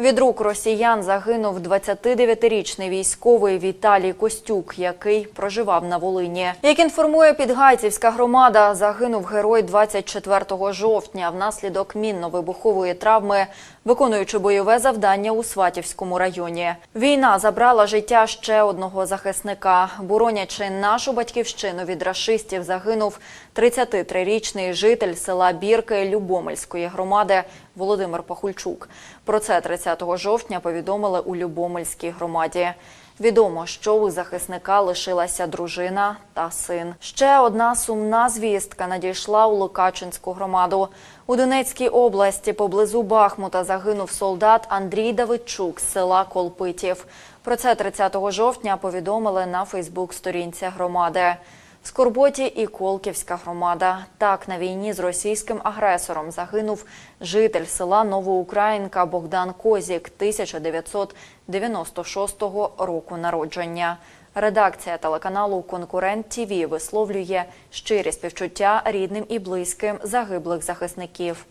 Від рук росіян загинув 29-річний військовий Віталій Костюк, який проживав на Волині. Як інформує Підгайцівська громада, загинув герой 24 жовтня внаслідок мінно-вибухової травми, виконуючи бойове завдання у Сватівському районі. Війна забрала життя ще одного захисника. Боронячи нашу батьківщину від рашистів, загинув 33-річний житель села Бірки Любомельської громади Володимир Пахульчук. Про це 30 жовтня повідомили у Любомельській громаді. Відомо, що у захисника лишилася дружина та син. Ще одна сумна звістка надійшла у Лукачинську громаду. У Донецькій області поблизу Бахмута загинув солдат Андрій Давидчук з села Колпитів. Про це 30 жовтня повідомили на Фейсбук-сторінці громади. Скорботі і Колківська громада. Так, на війні з російським агресором загинув житель села Новоукраїнка Богдан Козік 1996 року народження. Редакція телеканалу Конкурент ТІВІ висловлює щирі співчуття рідним і близьким загиблих захисників.